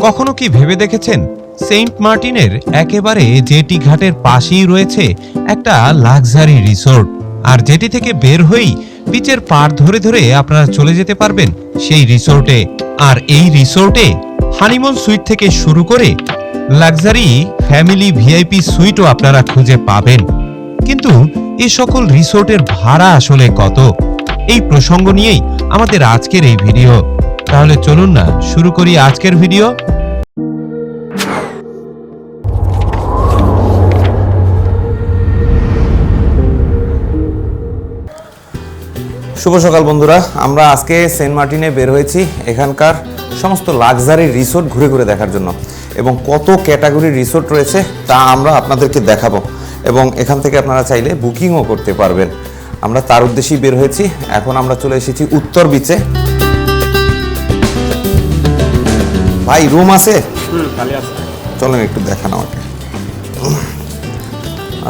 কখনো কি ভেবে দেখেছেন? সেন্ট মার্টিনের একেবারে জেটি ঘাটের পাশেই রয়েছে একটা লাক্সারি রিসোর্ট। আর জেটি থেকে বের হয়েই বিচের পার ধরে ধরে আপনারা চলে যেতে পারবেন সেই রিসোর্টে। আর এই রিসোর্টে হানিমুন সুইট থেকে শুরু করে লাক্সারি ফ্যামিলি ভিআইপি সুইটও আপনারা খুঁজে পাবেন। কিন্তু এ সকল রিসোর্টের ভাড়া আসলে কত? এই প্রসঙ্গ নিয়েই আমাদের আজকের এই ভিডিও। তাহলে চলুন না, শুরু করি আজকের ভিডিও। শুভ সকাল বন্ধুরা, আমরা আজকে সেন্ট মার্টিনে বের হয়েছি এখানকার সমস্ত লাক্সারি রিসোর্ট ঘুরে ঘুরে দেখার জন্য এবং কত ক্যাটাগরির রিসোর্ট রয়েছে তা আমরা আপনাদেরকে দেখাবো এবং এখান থেকে আপনারা চাইলে বুকিংও করতে পারবেন। আমরা তার উদ্দেশ্যেই বের হয়েছি, এখন আমরা চলে এসেছি উত্তর বিচে ভাই রুম আছে? চলেন একটু দেখান আমাকে।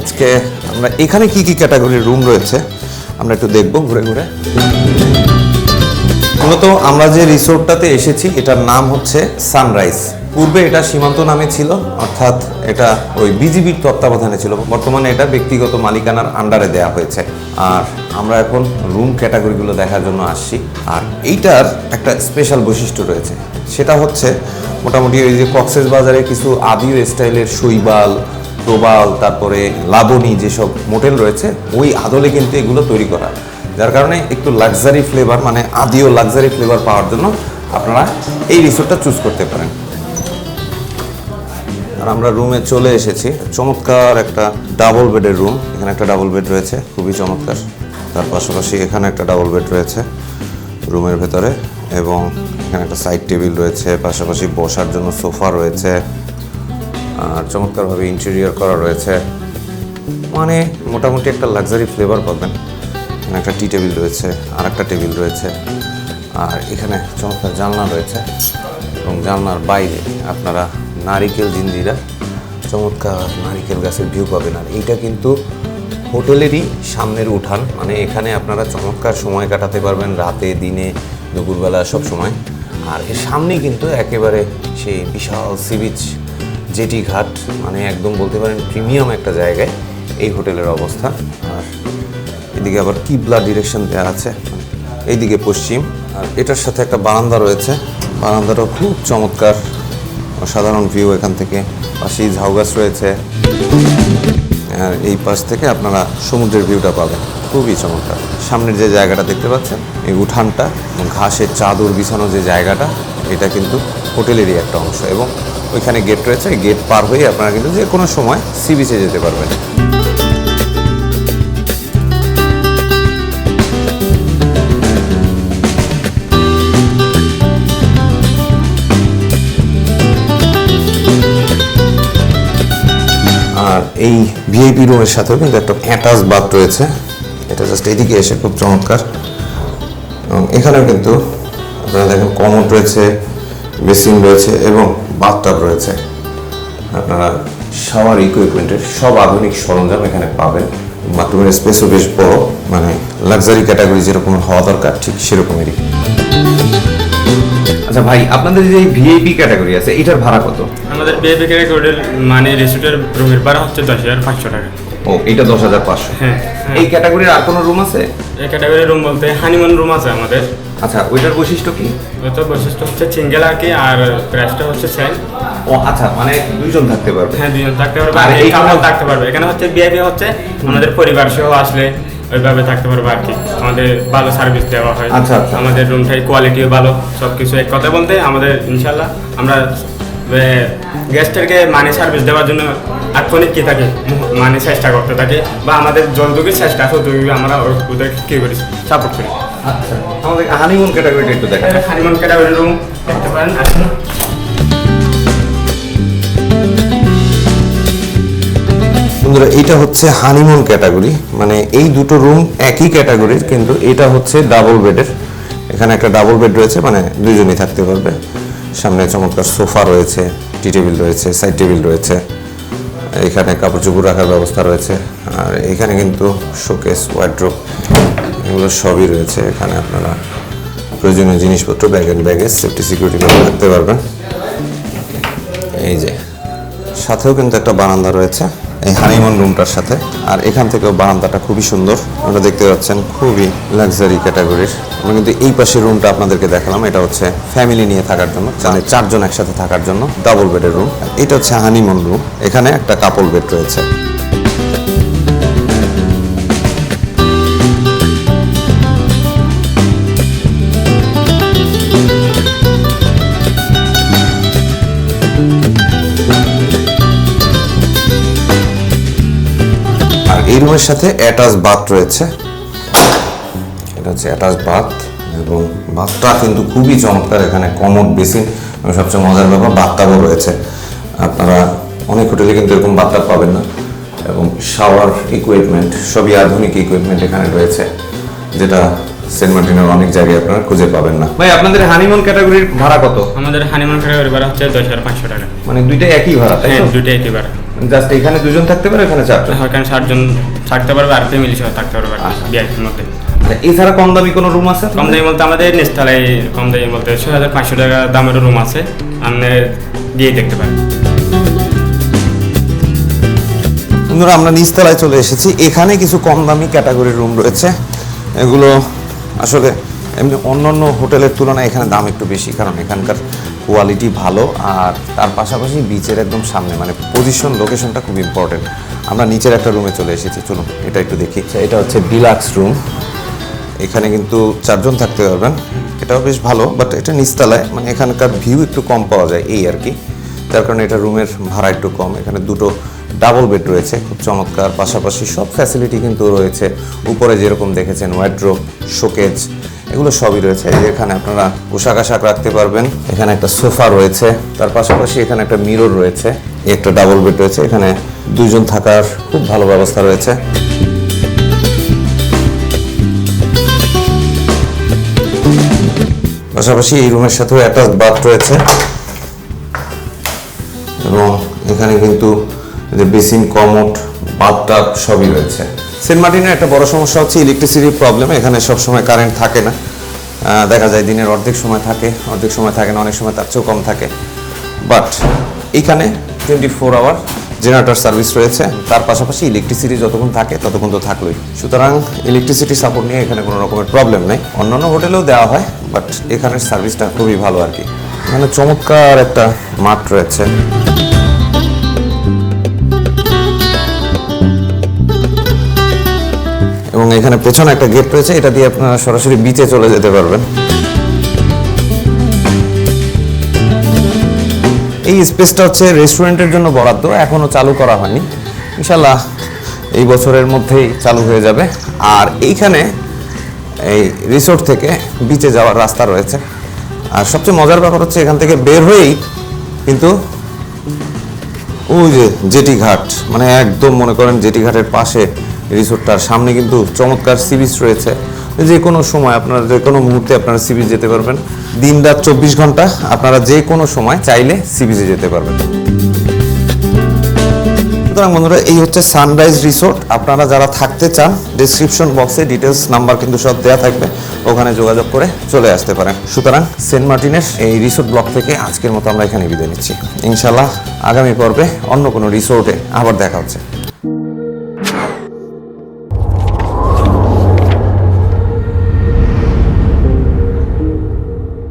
আজকে আমরা এখানে কি কি ক্যাটাগরির রুম রয়েছে আমরা একটু দেখব ঘুরে ঘুরে। মূলত আমরা যে রিসোর্টটাতে এসেছি এটার নাম হচ্ছে সানরাইজ পূর্বে এটা সীমান্ত নামে ছিল, অর্থাৎ এটা ওই বিজিবির তত্ত্বাবধানে ছিল। বর্তমানে এটা ব্যক্তিগত মালিকানার আন্ডারে দেয়া হয়েছে। আর আমরা এখন রুম ক্যাটাগরিগুলো দেখার জন্য আসছি। আর এইটার একটা স্পেশাল বৈশিষ্ট্য রয়েছে। সেটা হচ্ছে মোটামুটি ওই যে কক্সেস বাজারে কিছু আদিও স্টাইলের শৈবাল প্রবাল তারপরে লাবণী যেসব মোটেল রয়েছে, ওই আদলে কিন্তু এগুলো তৈরি করা। যার কারণে একটু লাক্সারি ফ্লেভার মানে আদিও লাক্সারি ফ্লেভার পাওয়ার জন্য আপনারা এই রিসোর্টটা চুজ করতে পারেন। আর আমরা রুমে চলে এসেছি। চমৎকার একটা ডাবল বেডের রুম এখানে একটা ডাবল বেড রয়েছে, খুবই চমৎকার। তার পাশাপাশি এখানে একটা ডাবল বেড রয়েছে রুমের ভেতরে এবং এখানে একটা সাইড টেবিল রয়েছে, পাশাপাশি বসার জন্য সোফা রয়েছে। আর চমৎকারভাবে ইন্টেরিয়র করা রয়েছে। মানে মোটামুটি একটা লাক্সারি ফ্লেভার পাবেন। এখানে একটা টি টেবিল রয়েছে আর একটা টেবিল রয়েছে। আর এখানে চমৎকার জানলা রয়েছে এবং জানলার বাইরে আপনারা নারিকেল জিঞ্জিরা চমৎকার নারিকেল গাছের ভিউ পাবেন। আর এইটা কিন্তু হোটেলেরই সামনের উঠান মানে এখানে আপনারা চমৎকার সময় কাটাতে পারবেন, রাতে, দিনে, দুপুরবেলা, সব সময়। আর এর সামনেই কিন্তু একেবারে সেই বিশাল সি বিচ, জেটি ঘাট মানে একদম বলতে পারেন প্রিমিয়াম একটা জায়গায় এই হোটেলের অবস্থা। আর এদিকে আবার কিবলা ডিরেকশন দেওয়া আছে, এইদিকে পশ্চিম। আর এটার সাথে একটা বারান্দা রয়েছে, বারান্দাটাও খুব চমৎকার। অসাধারণ ভিউ এখান থেকে। পাশেই ঝাউগাছ রয়েছে। আর এই পাশ থেকে আপনারা সমুদ্রের ভিউটা পাবেন। খুবই চমৎকার। সামনের যে জায়গাটা দেখতে পাচ্ছেন, এই উঠানটা ঘাসের চাদর বিছানো যে জায়গাটা, এটা কিন্তু হোটেলেরই একটা অংশ এবং ওইখানে গেট রয়েছে। গেট পার হয়ে আপনারা কিন্তু যে কোনো সময় সি বিচে যেতে পারবেন। এই ভিআইপি রুমের সাথেও কিন্তু একটা অ্যাটাচ বাথ রয়েছে। এটা জাস্ট এদিকে এসে খুব চমৎকার। এবং এখানেও কিন্তু আপনারা দেখেন কমোড রয়েছে, বেসিন রয়েছে এবং বাথটাব রয়েছে। আপনারা শাওয়ার ইকুইপমেন্টের সব আধুনিক সরঞ্জাম এখানে পাবেন। বাথরুমের স্পেসও বেশ বড় মানে লাক্সারি ক্যাটাগরি যেরকম হওয়া দরকার, ঠিক সেরকমেরই। আচ্ছা ভাই আপনাদের যে ভিআইপি ক্যাটাগরি আছে এটার ভাড়া কত? আমাদের বিক্রি হোটেল মানে রিসোর্টের রুমের ভাড়া হচ্ছে দশ হাজার পাঁচশো টাকা। ও এটা দশ হাজার পাঁচশো। হ্যাঁ এই ক্যাটাগরির আর কোনো রুম আছে? এই ক্যাটাগরির রুম বলতে হানিমুন রুম আছে আমাদের। আচ্ছা ওইটার বৈশিষ্ট্য কি? ওইটার বৈশিষ্ট্য হচ্ছে সিঙ্গেল আর কি আর প্রাইসটা হচ্ছে সেম ও আচ্ছা মানে দুইজন থাকতে পারবে। হ্যাঁ দুজন থাকতে পারবে। আর এই কাপড় থাকতে পারবে। এখানে হচ্ছে বিআইপি হচ্ছে আমাদের পরিবার সহ আসলে। ওইভাবে থাকতে পারবে আর কি। আমাদের ভালো সার্ভিস দেওয়া হয়। আচ্ছা, আচ্ছা। আমাদের রুমটাই কোয়ালিটিও ভালো সব কিছু এক কথা বলতে আমাদের ইনশাল্লাহ আমরা গেস্টেরকে মানে সার্ভিস দেওয়ার জন্য আক্ষণিক কি থাকে? মানে চেষ্টা করতে থাকে বা আমাদের যতটুকু চেষ্টা আছে ততটুকু আমরা ওদেরকে কি করি? সাপোর্ট করি। আচ্ছা। আমাদের হানিমুন ক্যাটাগরিটা একটু দেখা হানিমুন ক্যাটাগরি রুম দেখতে পারেন আসুন। বন্ধুরা, এটা হচ্ছে হানিমুন ক্যাটাগরি মানে এই দুটো রুম একই ক্যাটাগরির কিন্তু এটা হচ্ছে ডাবল বেডের এখানে একটা ডাবল বেড রয়েছে মানে দুজনেই থাকতে পারবে। সামনে চমৎকার সোফা রয়েছে টি টেবিল রয়েছে সাইড টেবিল রয়েছে, এখানে কাপড় চোপড় রাখার ব্যবস্থা রয়েছে, আর এখানে কিন্তু শোকেস ওয়ার্ড্রোপ এগুলো সবই রয়েছে। এখানে আপনারা প্রয়োজনীয় জিনিসপত্র ব্যাগ অ্যান্ড ব্যাগে সেফটি সিকিউরিটি রাখতে পারবেন। এই যে, সাথেও কিন্তু একটা বারান্দা রয়েছে। এই হানিমুন রুমটার সাথে। আর এখান থেকেও বারান্দাটা খুবই সুন্দর। ওটা দেখতে পাচ্ছেন খুবই লাক্সারি ক্যাটাগরির আমরা কিন্তু এই পাশের রুমটা আপনাদেরকে দেখালাম। এটা হচ্ছে ফ্যামিলি নিয়ে থাকার জন্য মানে চারজন একসাথে থাকার জন্য ডাবল বেডের রুম এটা হচ্ছে হানিমুন রুম এখানে একটা কাপল বেড রয়েছে। এই রুমের সাথে অ্যাটাচ বাথ রয়েছে। এটা হচ্ছে অ্যাটাচ বাথ এবং বাথটা কিন্তু খুবই চমৎকার এখানে কমোড বেসিন এবং সবচেয়ে মজার ব্যাপার বাথটাবও রয়েছে। আপনারা অনেক হোটেলে কিন্তু এরকম বাথটাব পাবেন না। এবং শাওয়ার ইকুইপমেন্ট সবই আধুনিক ইকুইপমেন্ট এখানে রয়েছে যেটা সেন্ট মার্টিনের অনেক জায়গায় আপনারা খুঁজে পাবেন না। ভাই আপনাদের হানিমুন ক্যাটাগরির ভাড়া কত? আমাদের হানিমুন ক্যাটাগরি ভাড়া হচ্ছে দশ হাজার পাঁচশো টাকা। মানে দুইটা একই ভাড়া তাই হ্যাঁ তো একই ভাড়া। জাস্ট এখানে দুজন থাকতে পারে এখানে চারজন? ওখানে ষাটজন থাকতে পারবে আর ফ্যামিলি সহ থাকতে পারবে বিআইপির মধ্যে। মানে এছাড়া কম দামি কোনো রুম আছে কম দামি বলতে আমাদের নেস্তালায় কম দামি বলতে ছয় হাজার পাঁচশো টাকা দামের রুম আছে আপনি দিয়ে দেখতে পারেন। বন্ধুরা আমরা নিচতলায় চলে এসেছি। এখানে কিছু কম দামি ক্যাটাগরির রুম রয়েছে। এগুলো আসলে এমনি অন্যান্য হোটেলের তুলনায় এখানে দাম একটু বেশি কারণ এখানকার কোয়ালিটি ভালো আর তার পাশাপাশি বিচের একদম সামনে মানে পজিশন লোকেশনটা খুব ইম্পর্টেন্ট আমরা নিচের একটা রুমে চলে এসেছি চলুন এটা একটু দেখি। আচ্ছা, এটা হচ্ছে ডিলাক্স রুম এখানে কিন্তু চারজন থাকতে পারবেন। এটাও বেশ ভালো বাট এটা নিচতলায় মানে এখানকার ভিউ একটু কম পাওয়া যায় এই আর কি। যার কারণে এটা রুমের ভাড়া একটু কম। এখানে দুটো ডাবল বেড রয়েছে খুব চমৎকার। পাশাপাশি সব ফ্যাসিলিটি কিন্তু রয়েছে। উপরে যেরকম দেখেছেন ওয়াইড্রোপ শোকেজ এগুলো সবই রয়েছে। এখানে আপনারা পোশাক আশাক রাখতে পারবেন। এখানে একটা সোফা রয়েছে। তার পাশাপাশি এখানে একটা মিরর রয়েছে। একটা ডাবল বেড রয়েছে। এখানে দুইজন থাকার খুব ভালো ব্যবস্থা রয়েছে। পাশাপাশি এই রুমের সাথেও অ্যাটাচ বাথ রয়েছে। এবং এখানে কিন্তু বেসিন, কমোড, বাথটাব সবই রয়েছে। সেন্ট মার্টিনের একটা বড় সমস্যা হচ্ছে ইলেকট্রিসিটির প্রবলেম এখানে সব সময় কারেন্ট থাকে না। দেখা যায় দিনের অর্ধেক সময় থাকে, অর্ধেক সময় থাকে না, অনেক সময় তার চেয়েও কম থাকে। বাট এখানে twenty four hour generator service রয়েছে, তার পাশাপাশি ইলেকট্রিসিটি যতক্ষণ থাকে, ততক্ষণ তো থাকলোই। সুতরাং ইলেকট্রিসিটি সাপোর্ট নিয়ে এখানে কোনো রকমের প্রবলেম নেই। অন্যান্য হোটেলেও দেওয়া হয় বাট এখানের সার্ভিসটা খুবই ভালো আর কি। এখানে চমৎকার একটা মাঠ রয়েছে। এখানে পেছনে একটা গেট রয়েছে, এটা দিয়ে আপনারা সরাসরি বিচে চলে যেতে পারবেন। এই স্পেসটা হচ্ছে রেস্টুরেন্টের জন্য বরাদ্দ এখনও চালু করা হয়নি। ইনশাল্লাহ এই বছরের মধ্যেই চালু হয়ে যাবে। আর এইখানে এই রিসোর্ট থেকে বিচে যাওয়ার রাস্তা রয়েছে। আর সবচেয়ে মজার ব্যাপার হচ্ছে এখান থেকে বের হয়েই কিন্তু ওই যে জেটি ঘাট মানে একদম মনে করেন জেটি ঘাটের পাশে রিসোর্টটার সামনে কিন্তু চমৎকার সি বিচ রয়েছে। যে কোনো সময় আপনারা যে কোনো মুহূর্তে আপনারা সি বিচ যেতে পারবেন। দিন রাত চব্বিশ ঘণ্টা আপনারা যে কোনো সময় চাইলে সি বিচে যেতে পারবেন। সুতরাং বন্ধুরা, এই হচ্ছে সানরাইজ রিসোর্ট আপনারা যারা থাকতে চান ডিসক্রিপশন বক্সে ডিটেলস নাম্বার কিন্তু সব দেওয়া থাকবে। ওখানে যোগাযোগ করে চলে আসতে পারেন। সুতরাং সেন্ট মার্টিনের এই রিসোর্ট ব্লক থেকে আজকের মতো আমরা এখানে বিদায় নিচ্ছি। ইনশাল্লাহ আগামী পর্বে অন্য কোনো রিসোর্টে আবার দেখা হচ্ছে।